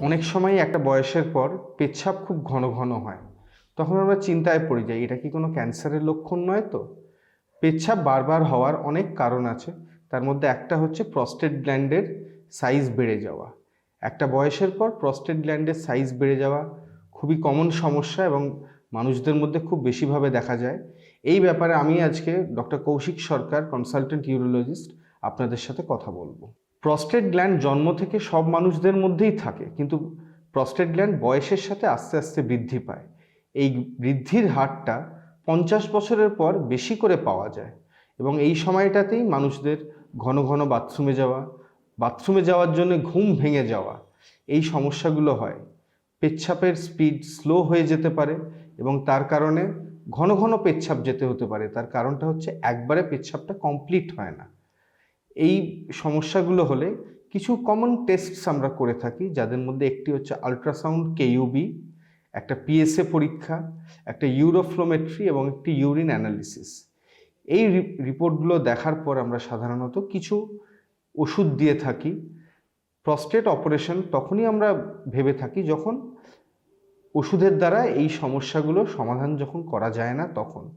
অনেক সময় একটা বয়সের পর পেচ্ছাপ খুব ঘন ঘন হয়। তখন আমরা চিন্তায় পড়ে যাই এটা কি কোনো ক্যান্সারের লক্ষণ নয় তো? পেচ্ছাপ বারবার হওয়ার অনেক কারণ আছে। তার মধ্যে একটা হচ্ছে প্রস্টেট গ্ল্যান্ডের সাইজ বেড়ে যাওয়া। একটা বয়সের পর প্রস্টেট গ্ল্যান্ডের সাইজ বেড়ে যাওয়া খুবই কমন সমস্যা এবং মানুষদের মধ্যে খুব বেশিভাবে দেখা যায়। এই ব্যাপারে আমি আজকে doctor Kaushik Sarkar, consultant urologist, আপনাদের সাথে কথা বলব। প্রস্টেট গ্ল্যান্ড জন্ম থেকে সব মানুষদের মধ্যেই থাকে, কিন্তু প্রস্টেট গ্ল্যান্ড বয়সের সাথে আস্তে আস্তে বৃদ্ধি পায়। এই বৃদ্ধির হারটা পঞ্চাশ বছরের পর বেশি করে পাওয়া যায় এবং এই সময়টাতেই মানুষদের ঘন ঘন বাথরুমে যাওয়া, বাথরুমে যাওয়ার জন্য ঘুম ভেঙে যাওয়া, এই সমস্যাগুলো হয়। পেচ্ছাপের স্পিড স্লো হয়ে যেতে পারে এবং তার কারণে ঘন ঘন পেচ্ছাপ যেতে হতে পারে। তার কারণটা হচ্ছে একবারে পেচ্ছাপটা কমপ্লিট হয় না। এই সমস্যাগুলো হলে কিছু কমন টেস্টস আমরা করে থাকি, যাদের মধ্যে একটি হচ্ছে আলট্রাসাউন্ড কেইউবি একটা পিএসএ পরীক্ষা, একটা ইউরোফ্লোমেট্রি এবং একটি ইউরিন অ্যানালিসিস এই রিপোর্টগুলো দেখার পর আমরা সাধারণত কিছু ওষুধ দিয়ে থাকি। প্রস্টেট অপারেশন তখনই আমরা ভেবে থাকি যখন ওষুধের দ্বারা এই সমস্যাগুলো সমাধান যখন করা যায় না তখন।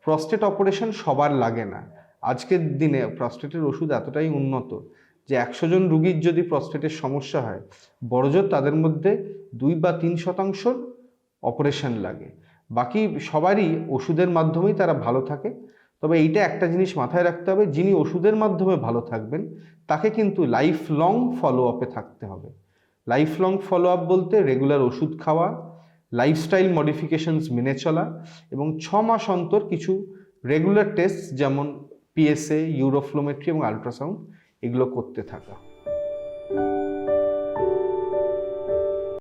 প্রস্টেট অপারেশন সবার লাগে না। আজকের দিনে প্রস্টেটের ওষুধ এতটাই উন্নত যে একশো জন রুগীর যদি প্রস্টেটের সমস্যা হয়, বড়জোর তাদের মধ্যে দুই বা তিন শতাংশর অপারেশন লাগে। বাকি সবারই ওষুধের মাধ্যমেই তারা ভালো থাকে। তবে এইটা একটা জিনিস মাথায় রাখতে হবে, যিনি ওষুধের মাধ্যমে ভালো থাকবেন, তাকে কিন্তু লাইফ লং ফলো আপে থাকতে হবে। লাইফ লং ফলো আপ বলতে রেগুলার ওষুধ খাওয়া লাইফস্টাইল মডিফিকেশনস মেনে চলা এবং ছ মাস অন্তর কিছু রেগুলার টেস্ট যেমন পিএসএ ইউরোফ্লোমেট্রি এবং আলট্রাসাউন্ড এগুলো করতে থাকা।